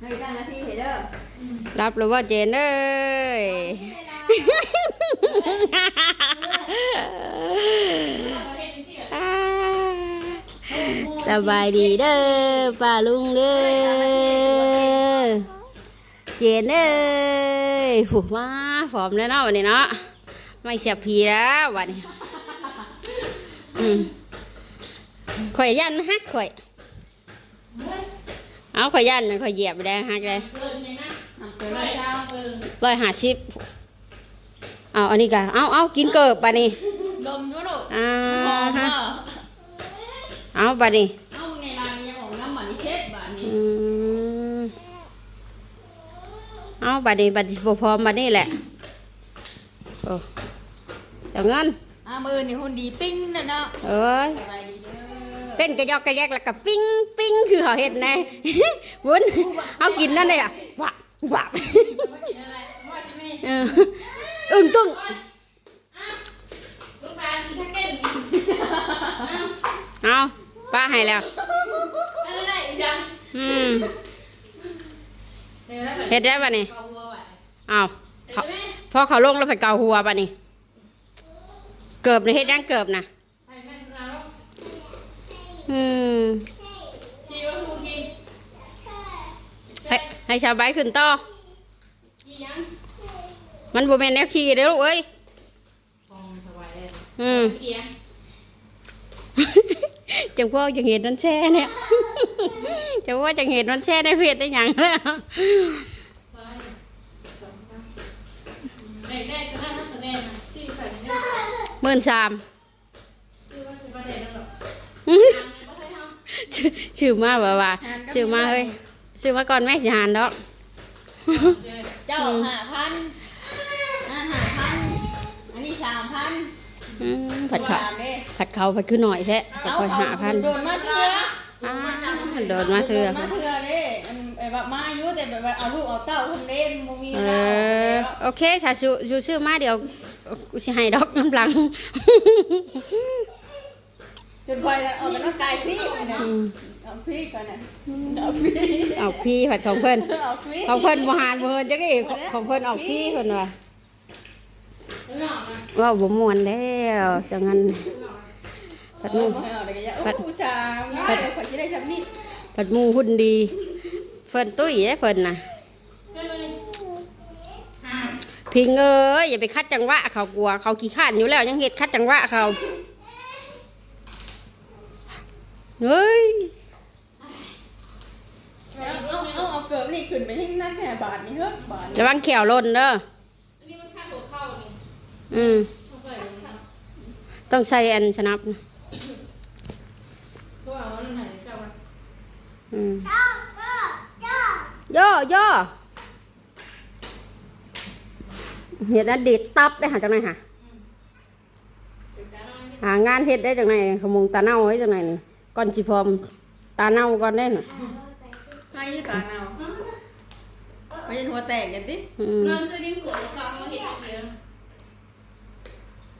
ให้ตั้งหน้าที่ให้เด้อรับหรือว่าเจนเอ้ยอ่าสบายดีเด้อป้าลุงเด้อเจนเอ้ยผูกมาผอมแล้วเนาะวันนี้เนาะไม่เสียบพีแล้ววันนี้อืมข่อยยันฮักข่อย เอาข่อยยันข่อยเหยียบไปได้ฮักเลยทำเกินร้อยเช้าเออร้อยห้าสิบเอาอันนี้กันเอาเอากินเกิบปะนี่ลมอยู่ลูกอ่าหอมฮะเนาะเอาปะนี่เอ้าไงร้านนี้ยังออกน้ำหมันเช็ดบ้านนี้อืมเอาปะนี่ปะนี่บ่พร้อมปะนี่แหละโอ้เดี๋ยวเงินอ่ามือนี่หุ่นดีปิ้งนะเนาะเอ้ย สบายดี เต้นกระยอกกระแยกแล้วก็ปิ้งปิ้งคือเขาเห็นไงวุ้นเอากินนั่นเลยอะวับวับมากินอะไรว่าจะไม่เอออึ้งตึ้งเอาป้าให้แล้วอืมเดี๋ยวแล้วแบบเฮ็ดได้ป่ะนี่เอาวัวไว้เอาเดี๋ยวเขาแม่พอเขาลงแล้วไปเกาหัวป่ะนี่เกิบในเฮ็ดยังเกิบนะ ให้แม่เราลูก อืมทีว่าสูทีให้ให้ชาวบ้านขึ้นต่อทียังมันบ่แม่นแนวขี่เด้อลูกเอ้ยฟองสบายเลยอืมเกียร์จังพวกจังเห็นนั่นแช่เนี่ยจังว่าจังเห็นนั่นแช่ในเพจได้หยังแล้วสองครับได้ได้ก็ได้ก็ได้นะชื่อใครไม่ได้หมื่นสาม ชื่อว่าจะประเด็นนั่นหรอกอื้อทางนี้ไม่ใช่ทำชื่อชื่อมาว่าว่าชื่อมาเฮ้ยชื่อมาก่อนแม่สิหานดอกเจ้าห้าพันอ่าห้าพันอันนี้สามพันอืมผัดเขาสามเด้ผัดเขาผัดคือหน่อยแท้แต่คอยหาพันโดนมาเถื่ออ้าโดนมาเถื่อโดนมาเถื่อเด้อันไอ้แบบมาอยู่แต่แบบว่าเอาลูกเอาเต้าคนเล่นบ่มีเอเวลาอโอเคชาชูชูชื่อมาเดี๋ยวกูสิให้ดอกน้ำหลัง จนคอยเอาเป็นน้องกายพี่นะอืมเอาพี่ก่อนนะเอาพี่เอาพี่ผัดของเพิ่นเอาพี่ของเพิ่นบ่หานบ่เพิ่นจักดิของเพิ่นออกพี่เพิ่นว่าหน่อนะว่าบ่ม่วนแล้วจังงั้นผัดหมูเอาอะไรกันยะโอ้ผู้ชายเดี๋ยวขอจะได้ชับนี่ผัดหมูหุ่นดีเพิ่นตุ้ยเด้เพิ่นน่ะเพื่อนมาเลยอ่าพิงเอ้ยอย่าไปคัดจังหวะเขากลัว เขาขี้ข้านอยู่แล้วยังเฮ็ดคัดจังหวะเขา เฮ้ยเอาเอาเอาเกิดนี่ขึ้นไปให้นั่นแค่บาทนี่เฮ้ยบาทระวังแขวหล่นเด้ออันนี้มันค่าหัวเข้านี่อืมใส่ค่ะต้องใช้อันชนับนะตัวเอาอันไหนเจ้าอะอืมย่อย่อเฮ็ดอันดีดตับได้หาจังไหนหา เดี๋ยวจะเอานนี้หางานเฮ็ดได้จังไหนขมงตาเน่าไว้จังไหนนี่ ก่อนสิพร้อมตาเน่าก่อนได้น่ะใครตาเนาไปยันหัวแตกกันดิอืมมันจะดิ้นหัวกลางมาเห็นเดียว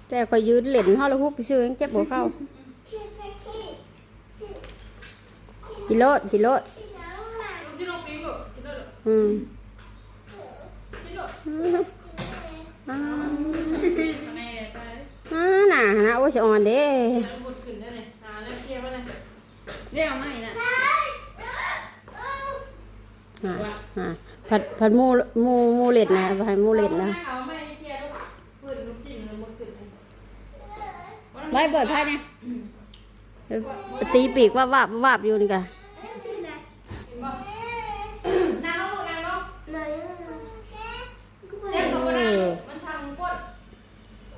แต่คอยยืนเล่นฮอลลีวูดไปซื้อยังเจ็บหัวเข้ากิโลดกิโลดที่ลงปีบอกที่ลงอืมที่ลงอ่าคะแนนไปอ่าน่ะนะโอ้ยสิอ่อนเด้ แล้วบุ เรียกไม่นะอ่าอ่าผัดผัดหมูหมูหมูเล็ดนะผัดหมูเล็ดนะเอาไม่เทียบลูกบุดลูกจิ้มแล้วบุดขึ้นไว้เปิดไพ่เนี่ยเออตีปีกว่าบวาบวาบอยู่นี่กะนางลูกนางลูกเจ็บกับนางมันทางก้น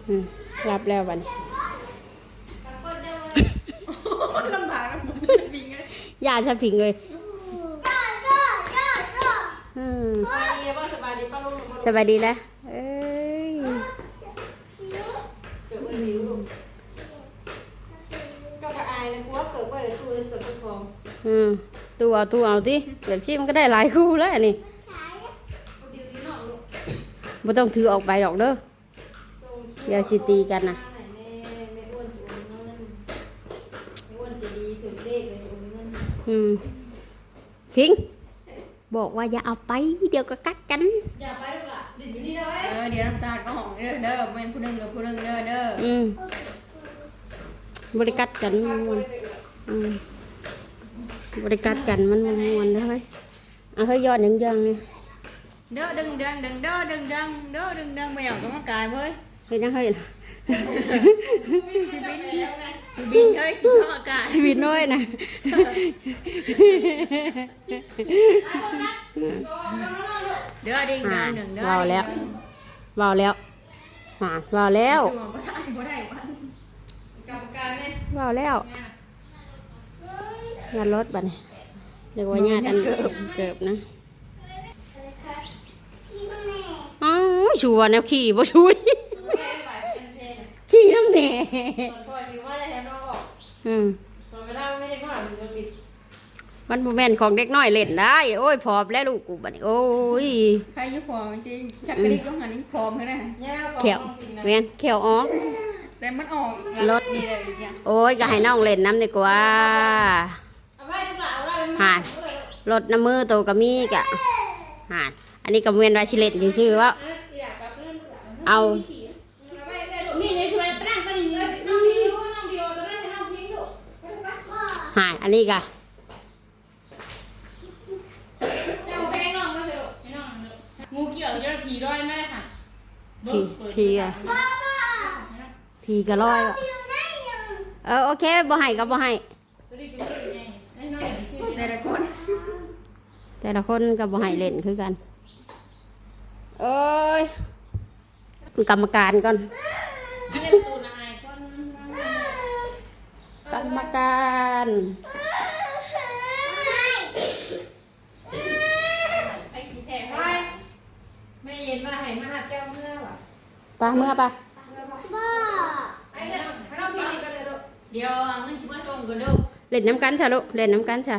อืมรับแล้วบัดน ทางก้นเจ้าลำบากนะผมปิงเล ยยาจะผิงเลยอืมสบายดีป่ะสบายดีป่ะลูกสบายดีแล้วเอ้ยเกิดวันหิวลูกก็กระอายนะกูว่าเกิดไปตัวเองเกิดเป็นฟองอืมตู้เอาตู้เอาที่แบบที่มันก็ได้หลายคู่แล้วอันนี่ดิวดีน้องลูกไม่ต้องถือออกไปหรอกเด้อส่งอย่าสิตีกันนะ ไหนแน่ไม่อ้วนสูงเงิน อ้วนจะดีถึงเลขเลยสูงเงินอืมพิง บอกว่าอย่าเอาไป เดี๋ยวก็กัดกัน อย่าไปลูกหล่ะดินอยู่นี่เด้อเออเดี๋ยวน้ำตาลก็หองเด้อเด้อเป็นผู้หนึงกับผู้หนึงเด้อเด้ออืมบริกัดกันมันม่วนอืมบริกัดกันมันม่วนๆเลยเอาเฮ้ยย้อนยังยังนี่เด้อดึงดึงดึงเด้อดึงดึงเด้อดึงดึงไม่อยากต้องกายเว้ยเฮ้ยยังเฮ้ย สิบิน สิบินเฮ้ยสิเข้าอากาศชีวิตน้อยนะเด้อดึงดึงดึงเด้อเบาแล้วเบาแล้วอ่าเบาแล้วจั่วบ่ได้บ่ได้วันกรรมการเนี่ยเบาแล้วงานรถบัดนี้เรียกว่าญาติอันเกิบเกิบนะอ๋อชัวร์แนวขี่บ่ชัว ขี่น้ำแหน่ตอนพ่อคิดว่าจะแทนน้องออกอืมตอนเวลาไม่ได้น้อยมันจะบิดมันบ่แม่นของเด็กน้อยเล่นได้ โอ้ยพอบแล้วลูกกูบัดนี้โอ้ยใครอยุ่พอมจริงชักกระดิกต้องหันนี้พร้อมกันนะย่าของเขียวน้องปิ่นนะแม่นเขียวอ๋อก แต่มันออกรถนี่เลยอีกอย่างโอ้ยก็ให้น้องเล่นน้ำดีกว่า เอาไว้ลูกหล่ะเอาไว้เป็นหาดรถน้ำมือโตวก็มีกะหาดอันนี้ก็เวียนไวชิเล่นชื่อๆว่า เอานี่นี่ช่วยไปนั่งก็ดีเลยน้องบิวน้องบิวตอนนั้นน้องพิงดู หาดอันนี้กะเอาแพงน้องมาเถอะให้น้องเถอะงูเกี่ยวเยอะผีร้อยไม่ได้ค่ะพีพีกะพีกะร้อยว่ะเออโอเคบ่ให้ก็บ่ให้แต่ละคน แต่ละคนก็บ่ให้เล่นคือกัน เอ้ยกรรมการก่อน ก รรมการไอ้สีแทงไปไม่เย็นมาให้มาหาเจ้าเมื่อวะไปเมื่อไปไอ้เนี่ยให้น้องพิงกันเลยลูกเดี๋ยวเอาเงินชิมาส่งก่อนเด้อเล่นน้ำกันจ้ะลูกเล่นน้ำกันจ้ะ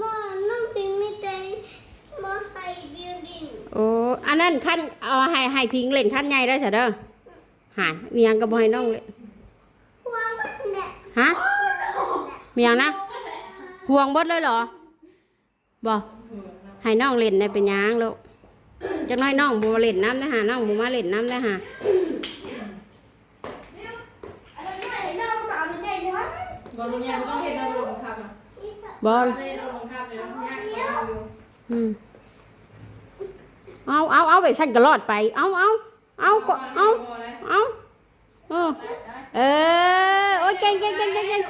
บ่น้องพิงไม่ได้บ่ให้บิวดิ้งโอ้อันนั้นขั้นเอาให้ให้พิงเล่นขั้นใหญ่ได้จ้ะเด้อหายมีหยังก็บ่ให้น้องเล่นหัวมันแหละฮะ มีหยังนะ ห่วงบดเลยเหรอบ่ให้น้องเล่นได้เป็นยังลูกจักน้อยน้องบ่มาเล่นน้ำได้หาน้องบ่มาเล่นน้ำได้หาบอลลูนเนี่ยไม่ต้องเห็นเราลงคำอะบอลไม่ได้ลงคำเลยนะยากไปอยู่อืมเอาเอาเอาไปสั่นก็รอดไป เอาเอาเอาก็เอาเอาเออเออโอ้ยเก่งเก่งเก่งเก่งเก่ง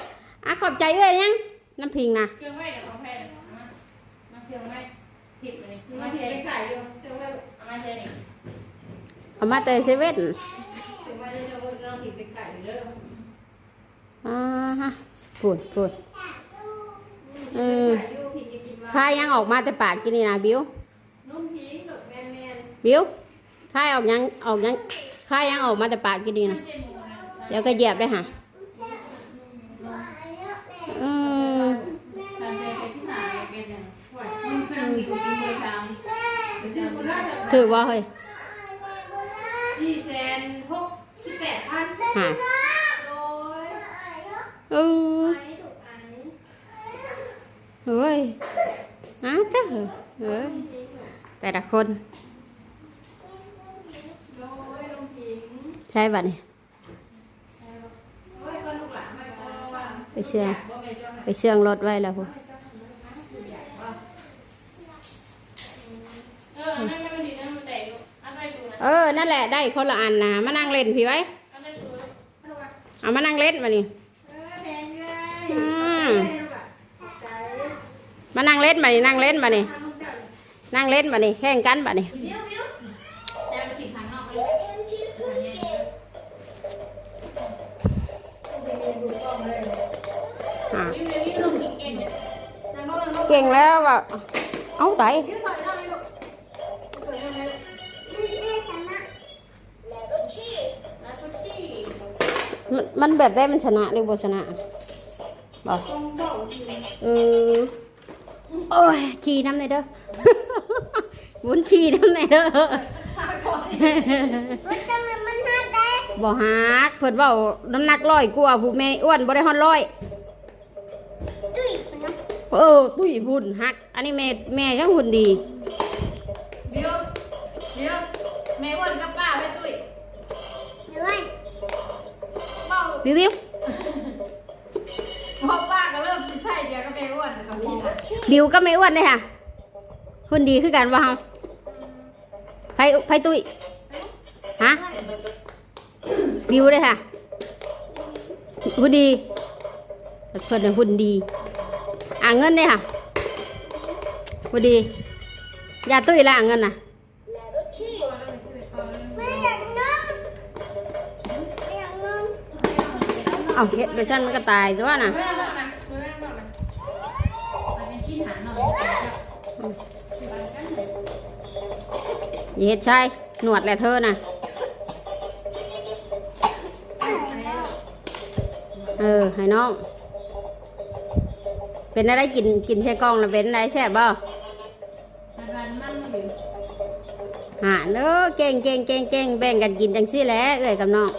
อะขอบใจเอ้ยยังน้ำพิงนะเชื่อไว้เดี๋ยวของแพงมามาเชื่อไว้ผิดเลยมาเชื่อไข่อยู่เชื่อไว้เอามาเชื่อนี่เอามาแต่เซเว่นเชื่อไว้เดี๋ยวเราผิดไปไข่เด้ออ่าฮะพูดพูดเออไข่อยู่ผิดกินว่าข้ายังออกมาแต่ปากกินนี่นะบิวนุ่มพิงดอกแมนแมนบิวข้าออกยังออกยังข้ายังออกมาแต่ปากกินนี่นะเจมูนะเดี๋ยวก็เหยียบได้ฮะเออ ตามใจไปที่ไหนเก็บอย่างไหวมันคือน้ำหิวกินเบอร์สาม ชื่อคุณน่าจะ ถือว่าเฮ้ยสี่แสนหกสิบแปดพันฮะโดยเออไอ้ถูกไอ้เฮ้ยอ้าวเจ้าเฮ้ยแต่ละคนโดยลงพิงใช่ป่ะนี่โอ้ยคนลูกหลานไม่ก็ว่าไปเชื่องบ่แม่นเจ้าหน้าไปเชื่องรถไว้แล้วพวก เออนั่นไม่ดีนั่นมันแตกลูกอันไหนดูนะ เออ นั่นแหละได้คนละอันนะมานั่งเล่นพี่ไว้ เอามานั่งเล่นมานี่มานั่งเล่นมานี่นั่งเล่นมานี่นั่งเล่นมานี่แข่งกันมานี่เก่งกินเก่งแล้วว่ะเอาไต มันมันแบบได้มันชนะหรือบ่ชนะบอกต้องเบาทีเออโอ้ยขี่น้ำในอยเด้อวุ้นขี่น้ำในอยเด้อมันจะมันมันหาได้บ่ฮักเพิ่นเว้าน้ำหนักร้อยกว่าผู้แม่อ้วนบ่ได้ฮอดร้อยดุยมันนะเออตุ้ยหุ่นฮัก อันนี้แม่แม่ยังหุ่นดี แบิวบิวพอป้าก็เริ่มสิใช่เดียวก็แม่อ้วนนะตอนนี้นะบิวก็ไม่อ้วนเลยค่ะหุ่นดีคือกันว่าเฮาไผไผตุ้ยฮะบิวเลยค่ะหุ่นดีเพิ่นน่ะหุ่นดี อ่างเงินเลยค่ะหุ่นดียาตุ้ยละอ่างเงินน่ะ เอาเฮ็ดไปชั้นมันก็ตายตัวน่ะเมื่อบอกนะยเห็ดใช่หนวดแหละเธอน่ะ เออ ให้น้อง เป็นอะไรกินกินใช่กล้องแล้วเป็นอะไรแซ่บบ่มันมันมันอยู่หาเด้อเก่งเก่งเก่งเก่งแบ่งกันกินจังซี่แหละเอ้ยกับน้อง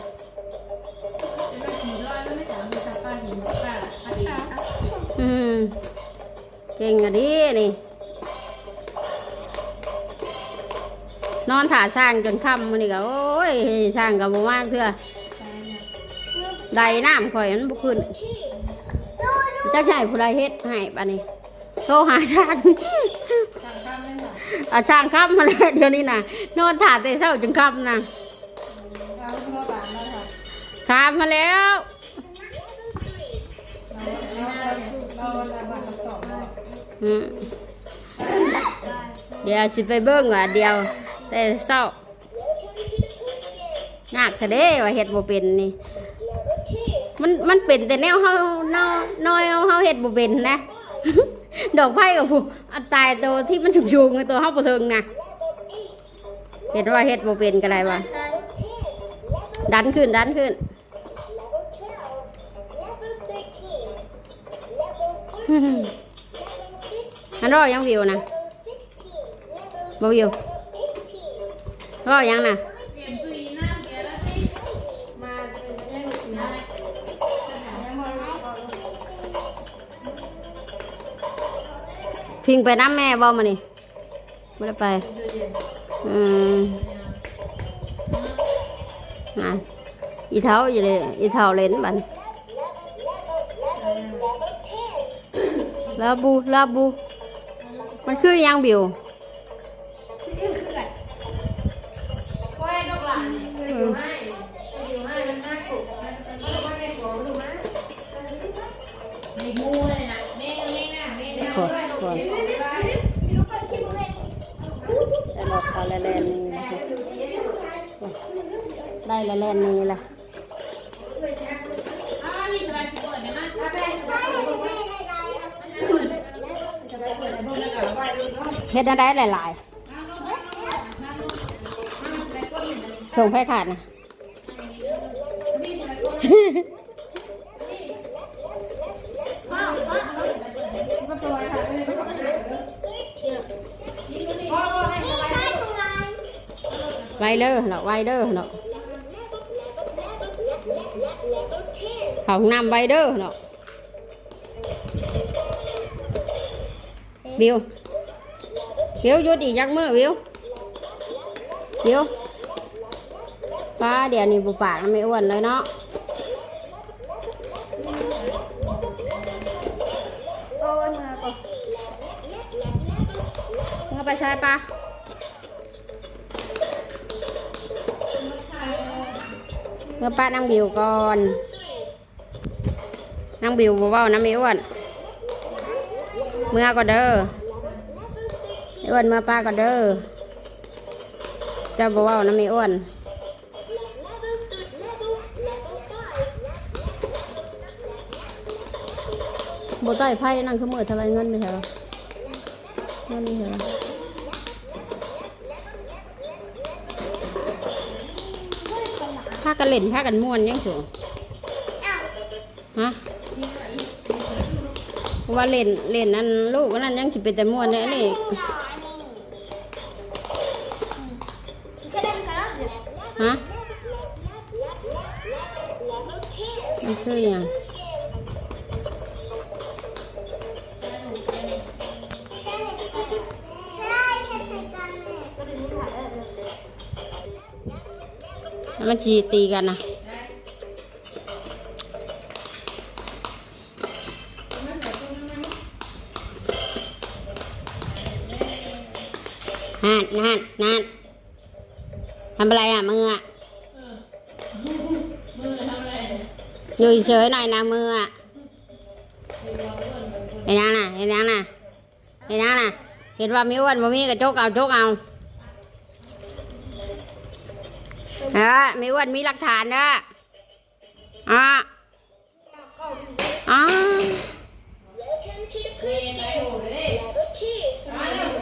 เก่งอะดินี่ นอนถ่าสร้างจนค่ำมันนี่ก็โอ้ยสร้างกับบ่มากเถื่อใช่เนี่ยใดน้ำข่อยมันบ่ขึ้นจักใช่ผู้ใดเฮ็ดให้ปานนี้โทรหาช่างทางข้ามไม่หมดเอาช่างค่ำมาแล้วเดี๋ยวนี้น่ะนอนถ่าแต่เช้าจนค่ำน่ะเราเมื่อบานแล้วค่ะถามมาแล้ว เดี๋ยวสิไปเบิ่งว่าเดียว แต่เศร้ายากแท้เด้ว่าเฮ็ดบ่เป็นนี่ มันมันเป็นแต่แนวเฮาเนาน้อยเอาเฮาเฮ็ดบ่เป็นนะ ดอกไผ่กับผู้อันตายตัวที่มันชุกๆในตัวเฮาบ่ถึงนะเห็นว่าเฮ็ดบ่เป็นก็ได้ว่าดันขึ้นดันขึ้นอั นรอยังวิวนะบ่วิวรอยังนะเปลี่ยนตุยน้ำแกแล้วสิ มันคือยางบิว พิงไปน้ำแม่บ่มานี่ไม่ได้ไป อืมอะอีเท้าอยู่เลยอีเท้าเล่นบัดนลาบูลาบู มันคือยังบิว โอ้ยดอกหลานคืออยู่ให้อยู่ให้มันมากสุดมันมันก็ไม่เป็นของดูนะ มีงูเลยนะเน่เน่น่ะเน่น่ะ ขอขอแต่บอกเขาแล่นๆนี่นะคะได้แล่นๆนี่แหละ อ้าวนี่สบายสิเปิดเนี่ยนะ ถ้าแม่จะไปเปิดดูจะไปเปิดในพวกนั้นกับไปดู เนาะได้หลายๆ ส่งไพ่ขาดนะมันก็ปล่อยค่ะไม่ต้อรงไหนไวเนาะไวเด้อเนาะเขาห้องน้ำไวเด้อเนาะบิว บิวยุดอีกยักมือบิวบิวป้าเดี๋ยวนี้บุปากไม่อ้วนเลยเนาะโอ้ยมาก่อนมึงาไปใช้ปะเมื่อป้านั่งบิวก่อนนั่งบิวบ่เว้านะไม่อ้วนเมื่อก็เด้อ อ้วนเมื่อป้าก็เด้อเจะบ่เว้านะไม่อ้วนบต้อยไพ่นั่นคือมือท่าไรเงินไปเถอะเงินนี่เถอะพากันเล่นพากันม่วนยังสูงฮะว่าเล่นเล่นนั่นลูกนั่นยังสิเป็นแต่ม่วนเนี่ยนี่ ฮะมันคืออย่างมันจีตีกันนะนั่นนั่นนั่นำอะไรอะมืออะมืออะไรเนี่ยอยู่เฉยหน่อยนะมืออะเห็นยังน่ะเห็นยังน่ะเห็นยังน่ะ เห็นว่ามีอ้วนบ่มีกระจกเอาจกเอาเออมีอ้วนมีหลักฐานเด้ออะอะ เมนอะไรโหเลยมาเร็ว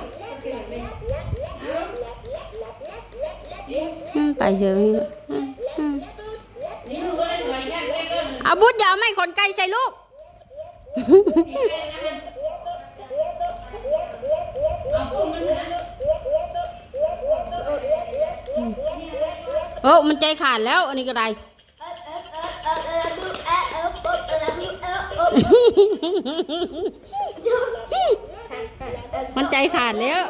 อืม ไปเฉยอืมอืมนี่มือก็ได้ถอยแค่แค่ก็เอาบุญอย่าเอาไม่ขนไก่ใส่ลูกเอาปุ้มมันนะโอ้มันใจขาดแล้ว อันนี้ก็ได้มันใจขาดแล้ว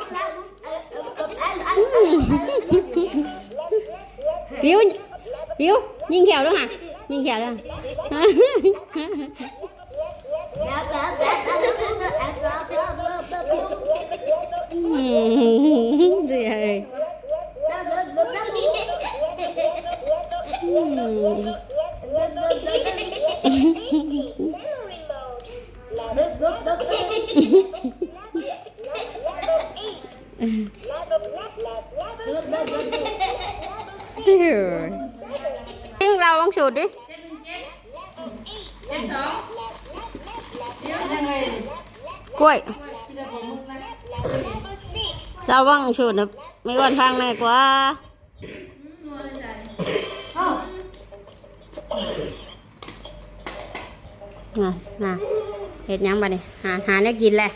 ปิวปิวยิงแขวด้วยค่ะยิงแขวด้วยค่ะอืมเสียเลยอืม เดือดยิ สูดดิเจ็ดสองเดี๋ยวยังไงกล้วยเราบ้างสูดนะไม่ก่อนฟังหน่อยกว่าน่ะน่ะเห็ดยังบ่นี่หาหาเนี่ยกินแหละ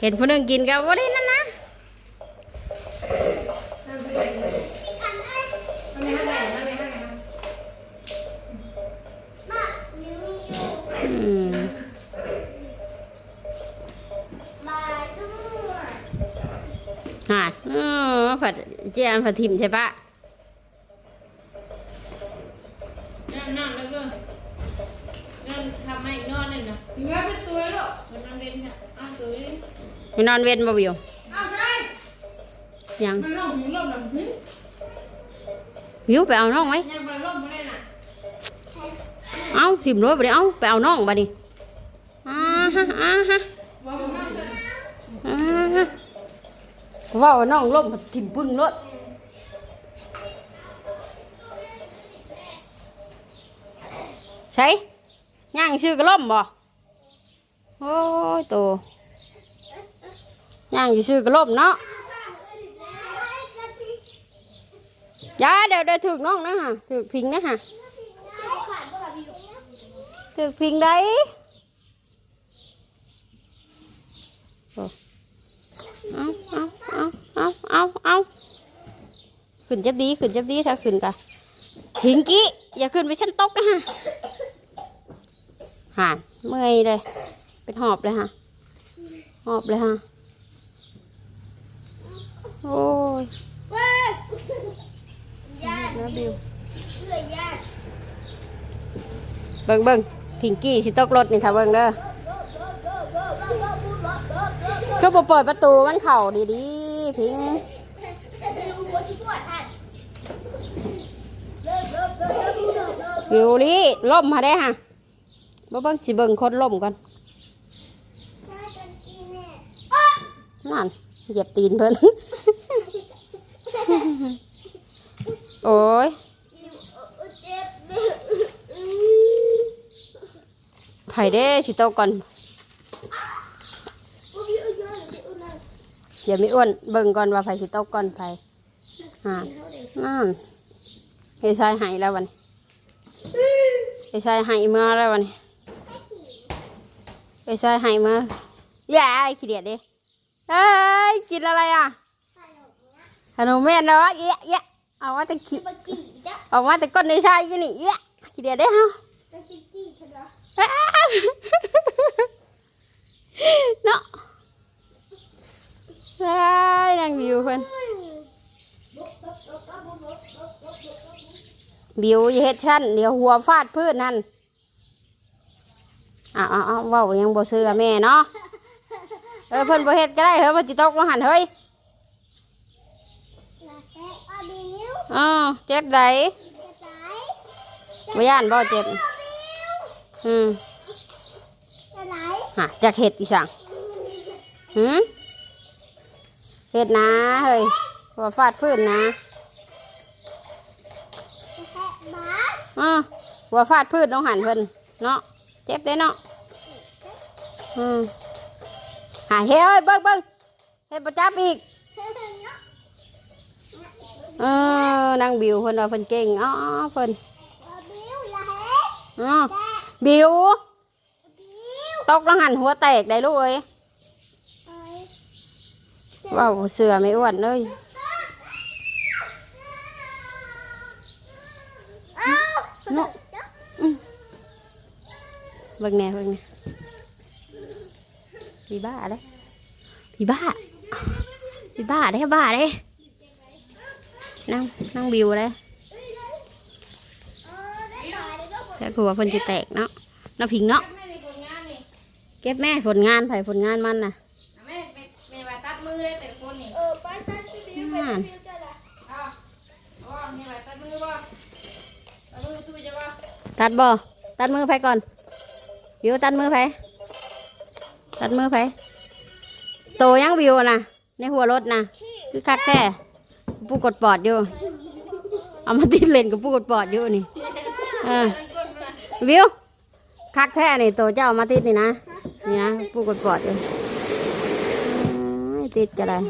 เห็นผู้หนึงกินกับว่าได้นั่นนะ ดเจียมผัดทิมใช่ปะนั่นนั่นแล้วก็นั่นทำไมนอนนั่นนะอยู่แล้วเป็นตัวลูกมันนั่งเล่นเนี่ยอ้าวตัวนี้ไปนอนเว้นบ่วิวอ้าวใช่ยังมันล่มหิงล่มหลังหิงวิวไปเอาน้องไหมยังมันล่มไม่ได้น่ะเอาทิมรถไปดิเอาไปเอาน้องบ่ดิอ่าฮะอ่าฮะว่ามันมันจะอ่าฮะว่าว่าน้องล้มทิมปึ้งรถ ใช่ย่างชื่อกระล่มบ่โอ้ยโตย่างอยู่ชื่อกระล่มเนาะยาเดี๋ยวเดี๋ยวถึกน้องนะฮะถึกพิงนะฮะถึกพิงได้เอาเอาเอาเอาเอาเอาขึ้นจับดีขึ้นจับดีถ้าขึ้นกะ พิงกี้ อย่าขึ้นไปชั้นตกนะฮะห่านเมื่อยเลย เป็นหอบเลยฮะ หอบเลยฮะ โอ้ยนะบิวเบิ่งเบิ่งพิงกี้สิตกรถนี่ค่ะเบิ่งเด้อคือเปิดประตูมันเข่าดีๆพิง วิวลี่ล่มมาได้ฮะบ่เบิ่งสิเบิ่งคนล่มก่อนนั่นเหยียบตีนเพิ่นโอ้ยไผ่เด้สิโตก่อนเดี๋ยวมีอ้วนเบิ่งก่อนว่าไผ่สิโตก่อนไผอ่านั่น ไอ้ชายหายแล้ววันไอ้ชายหายเมื่อแล้ววันไอ้ชายหายเมื่ออย่าไอ้ขี้เดียดดิเอ้ยกินอะไรอะขนมแม่นแล้ววะเอ๊ะเอ๊ะเอาว่าแต่ขี้ออกมาแต่ก้นในชายกี่นี่เอ๊ะขี้เดียดได้เฮาอ้าวเนาะไอ้นางบิวเพิ่น บิวเฮ็ดชั้นเดี๋ยวหัวฟาดพืชนั่นอ้าวอ้าวว้ายังบ่ซื้อแม่เนาะเออเพิ่นบ่เฮ็ดก็ได้เฮ้ยมัจิตกมาหันเฮ้ยเออเจ็บไดบ่ย่านบ่เจ็บ อืมฮะจาเห็ดอีสังหืมเห็ดนะเฮ้ยหัวฟาดฟื้นนะ อ่าว่าฟาดพื้นน้องหันเพิ่นเนาะเจ็บเด้เนาะอืมหาเฮ้ยเบิ้งเบิ้งเฮ็ดประจับอีกเออนางบิวเพิ่นว่าเพิ่นเก่งอ๋อเพิ่นบิวอย่าเฮ็ดอ๋อบิวบิวตกน้องหันหัวแตกได้ลูกเอ้ยเอ้ยเว้าวเสือไม่อ้วนเลย เอ้า เนาะอืม เบิ่งแน่เบิ่งแน่พี่บ้าเด้พี่บ้าพี่บ้าเด้บ้าเด้นั่งนั่งบิวเลยเออได้ต่อได้ก็แค่กลัวเพิ่นจะแตกเนาะน้าพิงเนาะเก็บแม่ผลงานไผผลงานมันน่ะแม่แม่แม่ว่าตัดมือได้แต่ละคนนี่เออไปจันพี่บิวไปบิวจะละอ๋อแม่ว่าตัดมือบ่ตัดมือตู้จะบ่ตัดบ่ตัดมือไผก่อน บิวตัดมือไผตัดมือไผโตยังบิวนะในหัวรถนะคือคักแท้ผู้กดปอดอยู่ เอามาติดเลนกับผู้กดปอดอยู่นี่เออวิวคักแท้นี่โตเจ้าเอามาติดนี่นะนี่นะผู้กดปอดอยู่ติดกันเลย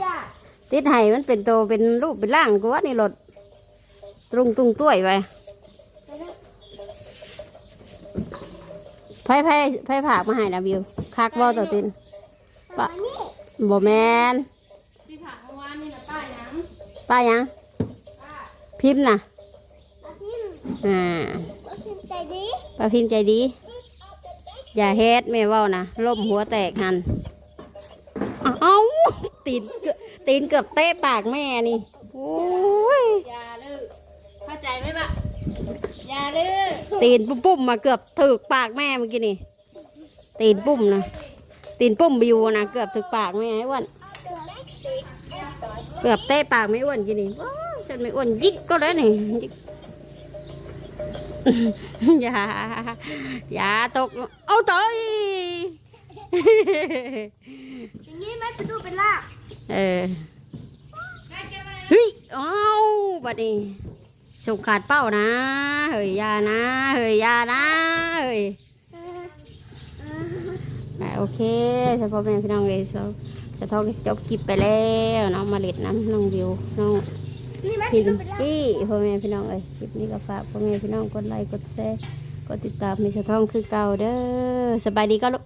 ติดให้มันเป็นโตเป็นรูปเป็นร่างกูว่านี่รถตรุงตุงต้วยไป ไพ่ไพ่ไพ่ผากมาให้นะวิวคักบ่ตัวตินปะนี่บ่แมนที่ผ่านเมื่อวานนี่น่ะป้าหยังป้ายังป้าพิมพ์น่ะปะพิมอ่าปะพิมใจดีป้าพิมพ์ใจดี อย่าเฮ็ดแม่เว้านะล่มหัวแตกหันเอ้าตีนเกือบตีนเกือบเตะปากแม่นี่โอ้ย อย่าดื้อเข้าใจไหมบ่อย่าดื้อ ตีนปุ้มๆมาเกือบถึกปากแม่เมื่อกี้นี่ตีนปุ้มนะตีนปุ้มบิวนะเกือบถึกปากแม่ไอ้อ้วนเกือบเตะปากไม่อ้วนกี่นี่ว้าวจนไม่อ้วนยิกก็แล้วนี่ยิกอย่าอย่าตกเอาต่อยอย่างนี้ไม่ไปดูเป็นลากเออเฮ้ยเอาบัดนี้ ส่งขาดเป้านะ เฮ้ยยานะ เฮ้ยยานะ เฮ้ยโอเคเฉพาะแม่พี่น้องเลยจะจะท้องจบกิบไปแล้วน้องมาเล็ดน้ำน้องวิวน้องนี่ไม่ไปพิดูมเป็นลากกี้พ่อแม่พี่น้องเอ้ยคลิปนี้ก็ฝากพ่อแม่พี่น้องกดไลค์กดแชร์กดติดตามมีสะท้องคือเก่าเด้อสบายดีก็ลูก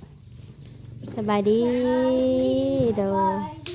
สบายดีเด้อ